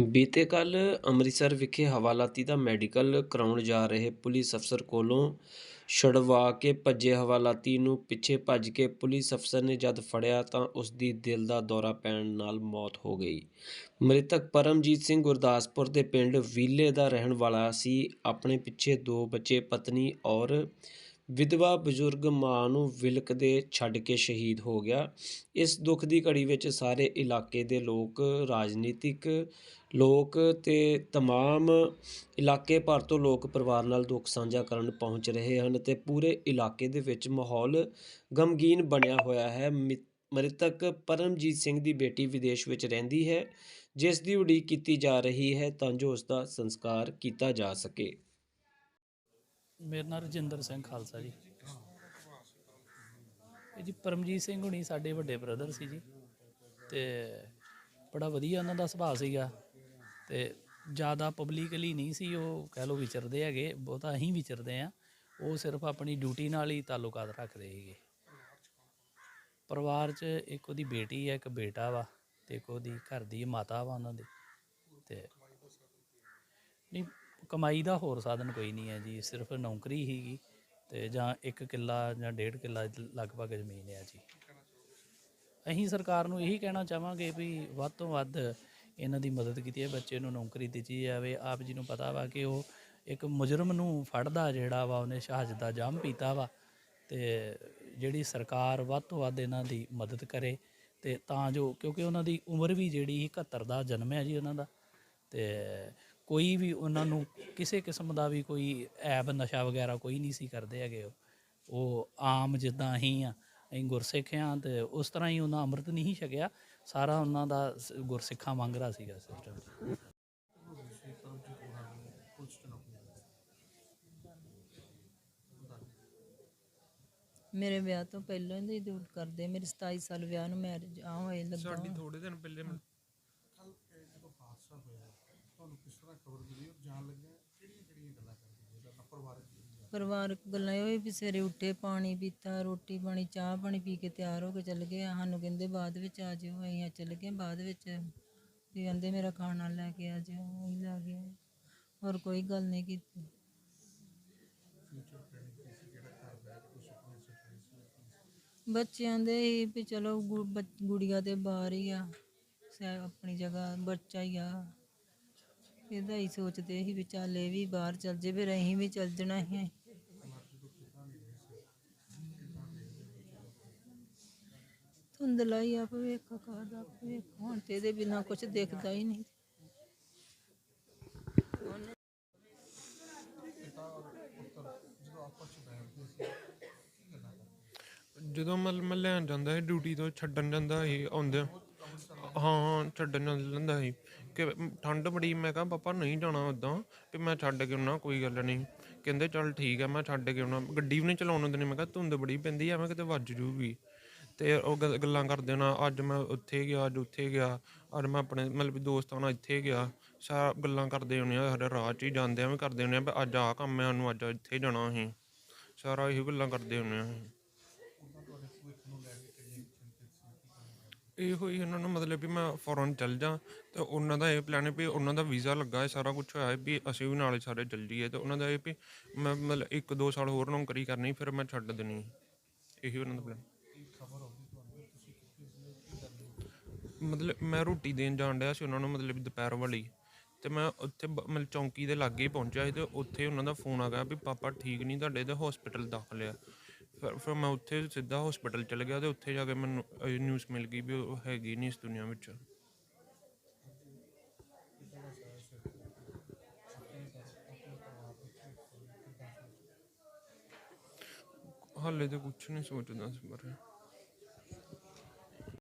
ਬੀਤੇ ਕੱਲ੍ਹ ਅੰਮ੍ਰਿਤਸਰ ਵਿਖੇ ਹਵਾਲਾਤੀ ਦਾ ਮੈਡੀਕਲ ਕਰਾਉਣ ਜਾ ਰਹੇ ਪੁਲਿਸ ਅਫਸਰ ਕੋਲੋਂ ਛੁਡਵਾ ਕੇ ਭੱਜੇ ਹਵਾਲਾਤੀ ਨੂੰ ਪਿੱਛੇ ਭੱਜ ਕੇ ਪੁਲਿਸ ਅਫਸਰ ਨੇ ਜਦ ਫੜਿਆ ਤਾਂ ਉਸ ਦੀ ਦਿਲ ਦਾ ਦੌਰਾ ਪੈਣ ਨਾਲ ਮੌਤ ਹੋ ਗਈ। ਮ੍ਰਿਤਕ ਪਰਮਜੀਤ ਸਿੰਘ ਗੁਰਦਾਸਪੁਰ ਦੇ ਪਿੰਡ ਵੀਲੇ ਦਾ ਰਹਿਣ ਵਾਲਾ ਸੀ। ਆਪਣੇ ਪਿੱਛੇ ਦੋ ਬੱਚੇ, ਪਤਨੀ ਔਰ ਵਿਧਵਾ ਬਜ਼ੁਰਗ ਮਾਂ ਨੂੰ ਵਿਲਕਦੇ ਛੱਡ ਕੇ ਸ਼ਹੀਦ ਹੋ ਗਿਆ। ਇਸ ਦੁੱਖ ਦੀ ਘੜੀ ਵਿੱਚ ਸਾਰੇ ਇਲਾਕੇ ਦੇ ਲੋਕ, ਰਾਜਨੀਤਿਕ ਲੋਕ ਅਤੇ ਤਮਾਮ ਇਲਾਕੇ ਭਰ ਤੋਂ ਲੋਕ ਪਰਿਵਾਰ ਨਾਲ ਦੁੱਖ ਸਾਂਝਾ ਕਰਨ ਪਹੁੰਚ ਰਹੇ ਹਨ ਅਤੇ ਪੂਰੇ ਇਲਾਕੇ ਦੇ ਵਿੱਚ ਮਾਹੌਲ ਗਮਗੀਨ ਬਣਿਆ ਹੋਇਆ ਹੈ। ਮਿ, ਮ੍ਰਿਤਕ ਪਰਮਜੀਤ ਸਿੰਘ ਦੀ ਬੇਟੀ ਵਿਦੇਸ਼ ਵਿੱਚ ਰਹਿੰਦੀ ਹੈ, ਜਿਸ ਦੀ ਉਡੀਕ ਕੀਤੀ ਜਾ ਰਹੀ ਹੈ ਤਾਂ ਜੋ ਉਸ ਦਾ ਸੰਸਕਾਰ ਕੀਤਾ ਜਾ ਸਕੇ। ਮੇਰਾ ਨਾਮ ਰਜਿੰਦਰ ਸਿੰਘ ਖਾਲਸਾ ਜੀ। ਇਹ ਜੀ ਪਰਮਜੀਤ ਸਿੰਘ ਹੁਣੀ ਸਾਡੇ ਵੱਡੇ ਬ੍ਰਦਰ ਸੀ ਜੀ। ਤੇ ਬੜਾ ਵਧੀਆ ਉਹਨਾਂ ਦਾ ਸੁਭਾਅ ਸੀਗਾ। ਤੇ ਜ਼ਿਆਦਾ ਪਬਲਿਕਲੀ ਨਹੀਂ ਸੀ, ਉਹ ਕਹਿ ਲੋ ਵਿਚਰਦੇ ਹੈਗੇ, ਬਹੁਤਾ ਅਸੀਂ ਵਿਚਰਦੇ ਆ ਉਹ ਸਿਰਫ ਆਪਣੀ ਡਿਊਟੀ ਨਾਲ ਹੀ ਤਾਲੁਕਾਤ ਰੱਖਦੇ ਸੀਗੇ। ਪਰਿਵਾਰ 'ਚ ਇੱਕ ਉਹਦੀ ਬੇਟੀ ਹੈ, ਇੱਕ ਬੇਟਾ ਵਾ ਤੇ ਇੱਕ ਉਹਦੀ ਘਰ ਦੀ ਮਾਤਾ ਵਾ ਉਹਨਾਂ ਦੀ। ਤੇ ਨਹੀਂ ਕਮਾਈ ਦਾ ਹੋਰ ਸਾਧਨ ਕੋਈ ਨਹੀਂ ਹੈ ਜੀ, ਸਿਰਫ ਨੌਕਰੀ ਹੀਗੀ ਤੇ ਜਾਂ ਇੱਕ ਕਿੱਲਾ ਜਾਂ ਡੇਢ ਕਿੱਲਾ ਲਗਭਗ ਜ਼ਮੀਨ ਹੈ ਜੀ। ਅਸੀਂ ਸਰਕਾਰ ਨੂੰ ਇਹੀ ਕਹਿਣਾ ਚਾਹਾਂਗੇ ਵੀ ਵੱਧ ਤੋਂ ਵੱਧ ਇਹਨਾਂ ਦੀ ਮਦਦ ਕੀਤੀ ਹੈ ਬੱਚੇ ਨੂੰ ਨੌਕਰੀ ਦਿੱਤੀ ਜਾਵੇ। ਆਪ ਜੀ ਨੂੰ ਪਤਾ ਵਾ ਕਿ ਉਹ ਇੱਕ ਮੁਜਰਮ ਨੂੰ ਫੜਦਾ ਜਿਹੜਾ ਵਾ, ਉਹਨੇ ਸ਼ਹਾਦਤ ਦਾ ਜਾਮ ਪੀਤਾ ਵਾ ਤੇ ਜਿਹੜੀ ਸਰਕਾਰ ਵੱਧ ਤੋਂ ਵੱਧ ਇਹਨਾਂ ਦੀ ਮਦਦ ਕਰੇ ਤੇ ਤਾਂ ਜੋ ਕਿਉਂਕਿ ਉਹਨਾਂ ਦੀ ਉਮਰ ਵੀ ਜਿਹੜੀ ਸੀ 71 ਦਾ ਜਨਮ ਹੈ ਜੀ ਉਹਨਾਂ ਦਾ ਤੇ ਕੋਈ ਵੀ ਉਹਨਾਂ ਨੂੰ ਕਿਸੇ ਕਿਸਮ ਦਾ ਵੀ ਕੋਈ ਐਬ ਨਸ਼ਾ ਵਗੈਰਾ ਕੋਈ ਨਹੀਂ ਸੀ ਕਰਦੇ ਹੈਗੇ ਉਹ। ਉਹ ਆਮ ਜਿੱਦਾਂ ਅਸੀਂ ਆ ਅਸੀਂ ਗੁਰਸਿੱਖ ਆ ਤੇ ਉਸ ਤਰ੍ਹਾਂ ਹੀ ਉਹਨਾਂ ਅੰਮ੍ਰਿਤ ਨਹੀਂ ਛਕਿਆ ਸਾਰਾ ਉਹਨਾਂ ਦਾ ਸ- ਗੁਰਸਿੱਖਾਂ ਵਾਂਗ ਰਾ ਸੀਗਾ ਸਿਸਟਮ ਮੇਰੇ ਵਿਆਹ ਤੋਂ ਪਹਿਲਾਂ ਹੀ ਦੂਰ ਕਰਦੇ ਮੇਰੇ 27 ਸਾਲ ਵਿਆਹ ਨੂੰ ਮੈਰਿਜ ਆ ਹੋਏ ਲੱਗਾ। ਸਾਡੀ ਥੋੜੇ ਦਿਨ ਪਹਿਲੇ ਮੈਂ ਪਰਿਵਾਰਕ ਗੱਲਾਂ ਇਹ ਹੋਈ ਵੀ ਸਵੇਰੇ ਉੱਠੇ ਪਾਣੀ ਪੀਤਾ ਰੋਟੀ ਪਾਣੀ ਚਾਹ ਪਾਣੀ ਪੀ ਕੇ ਤਿਆਰ ਹੋ ਕੇ ਚੱਲ ਗਏ ਸਾਨੂੰ ਕਹਿੰਦੇ ਬਾਅਦ ਵਿੱਚ ਆ ਜਿਓ ਅਸੀਂ ਚੱਲ ਗਏ ਬਾਅਦ ਵਿੱਚ। ਵੀ ਕਹਿੰਦੇ ਮੇਰਾ ਖਾਣਾ ਲੈ ਕੇ ਆ ਜਿਓ ਉਹੀ ਲੈ ਗਏ ਹੋਰ ਕੋਈ ਗੱਲ ਨਹੀਂ ਕੀਤੀ। ਬੱਚਿਆਂ ਦੇ ਹੀ ਵੀ ਚਲੋ ਗੁ- ਬੱਚ- ਗੁੜੀਆ ਤੇ ਬਾਹਰ ਹੀ ਆ। ਸੈ ਆਪਣੀ ਜਗ੍ਹਾ ਬੱਚਾ ਹੀ ਆ। ਇਹਦਾ ਹੀ ਸੋਚਦੇ ਸੀ ਵੀ ਚੱਲ ਇਹ ਵੀ ਬਾਹਰ ਚੱਲ ਜੇ, ਫਿਰ ਅਸੀਂ ਵੀ ਚੱਲ ਜਾਣਾ ਸੀ। ਧੁੰਦਲਾ ਹੀ ਆ ਭਵਿੱਖ ਕਾਹਦਾ ਭਵਿੱਖ ਹੁਣ ਤੇ ਇਹਦੇ ਬਿਨਾ ਕੁਝ ਦਿਖਦਾ ਹੀ ਨਹੀਂ। ਜਦੋਂ ਮੈਂ ਮੈਂ ਲੈਣ ਜਾਂਦਾ ਸੀ ਡਿਊਟੀ ਤੋਂ ਛੱਡਣ ਜਾਂਦਾ ਸੀ ਆਉਂਦੇ ਹਾਂ ਛੱਡਣ ਨਾਲ ਜਾਂਦਾ ਸੀ। ਕਿ ਠੰਡ ਬੜੀ, ਮੈਂ ਕਿਹਾ, ਪਾਪਾ, ਨਹੀਂ ਜਾਣਾ ਉਦਾਂ ਤੇ ਮੈਂ ਛੱਡ ਕੇ ਆਉਣਾ, ਕੋਈ ਗੱਲ ਨਹੀਂ ਕਹਿੰਦੇ, ਚੱਲ ਠੀਕ ਆ, ਮੈਂ ਛੱਡ ਕੇ ਆਉਣਾ। ਗੱਡੀ ਵੀ ਨਹੀਂ ਚਲਾਉਣ ਦਿੰਦੇ, ਮੈਂ ਕਿਹਾ, ਧੁੰਦ ਬੜੀ ਪੈਂਦੀ ਆ ਮੈਂ ਕਿਤੇ ਵੱਜ ਜੂਗੀ। ਤੇ ਉਹ ਗੱਲ- ਗੱਲਾਂ ਕਰਦੇ ਨਾ, ਅੱਜ ਮੈਂ ਉੱਥੇ ਗਿਆ, ਅੱਜ ਉੱਥੇ ਗਿਆ। ਅੱਜ ਮੈਂ ਆਪਣੇ, ਮਤਲਬ ਦੋਸਤਾਂ ਨਾਲ ਇੱਥੇ ਗਿਆ। ਸਾਰਾ ਗੱਲਾਂ ਕਰਦੇ ਹੁੰਦੇ ਆ, ਸਾਡੇ ਰਾਹ 'ਚ ਹੀ ਜਾਂਦੇ ਆ ਵੀ ਕਰਦੇ ਹੁੰਦੇ ਆ, ਵੀ ਅੱਜ ਆਹ ਕੰਮ ਹੈ ਸਾਨੂੰ ਅੱਜ ਇੱਥੇ ਜਾਣਾ ਅਸੀਂ। ਸਾਰਾ ਇਹੀ ਗੱਲਾਂ ਕਰਦੇ ਹੁੰਦੇ ਆ ਅਸੀਂ। ਇਹੋ ਹੀ ਉਹਨਾਂ ਨੂੰ ਮਤਲਬ ਵੀ ਮੈਂ ਫੌਰਨ ਚੱਲ ਜਾ ਤੇ ਉਹਨਾਂ ਦਾ ਇਹ ਪਲਾਨ ਹੈ ਵੀ ਉਹਨਾਂ ਦਾ ਵੀਜ਼ਾ ਲੱਗਾ ਹੈ, ਸਾਰਾ ਕੁਝ ਹੋਇਆ ਹੈ ਵੀ ਅਸੀਂ ਵੀ ਨਾਲ ਹੀ ਸਾਰੇ ਚੱਲ ਜਾਈਏ ਤੇ ਉਹਨਾਂ ਦਾ ਇਹ ਵੀ ਮੈਂ ਮਤਲਬ ਇੱਕ ਦੋ ਸਾਲ ਹੋਰ ਨੌਕਰੀ ਕਰਨੀ ਫਿਰ ਮੈਂ ਛੱਡ ਦੇਣੀ ਇਹੀ ਉਹਨਾਂ ਦਾ ਪਲਾਨ ਮਤਲਬ ਮੈਂ ਰੋਟੀ ਦੇਣ ਜਾਣ ਡਿਆ ਸੀ ਉਹਨਾਂ ਨੂੰ ਮਤਲਬ ਵੀ ਦੁਪਹਿਰ ਵਾਲੀ। ਤੇ ਮੈਂ ਉੱਥੇ ਬ- ਮਤਲਬ ਚੌਂਕੀ ਦੇ ਲਾਗੇ ਹੀ ਪਹੁੰਚਿਆ ਸੀ ਤੇ ਉੱਥੇ ਉਹਨਾਂ ਦਾ ਫੋਨ ਆ ਗਿਆ ਵੀ ਪਾਪਾ ਠੀਕ ਨਹੀਂ ਤੁਹਾਡੇ ਤੇ ਹਸਪੀਟਲ ਦਾਖਲ ਆ। ਫਿਰ ਮੈਂ ਉੱਥੇ ਸਿੱਧਾ ਹਸਪੀਟਲ ਚਲ ਗਿਆ ਤੇ ਉੱਥੇ ਜਾ ਕੇ ਮੈਨੂੰ ਨਿਊਜ਼ ਮਿਲ ਗਈ ਵੀ ਉਹ ਹੈਗੀ ਨਹੀਂ ਇਸ ਦੁਨੀਆ ਵਿੱਚ। ਹਾਲੇ ਤੇ ਕੁਝ ਨਹੀਂ ਸੋਚਦਾ ਇਸ ਬਾਰੇ।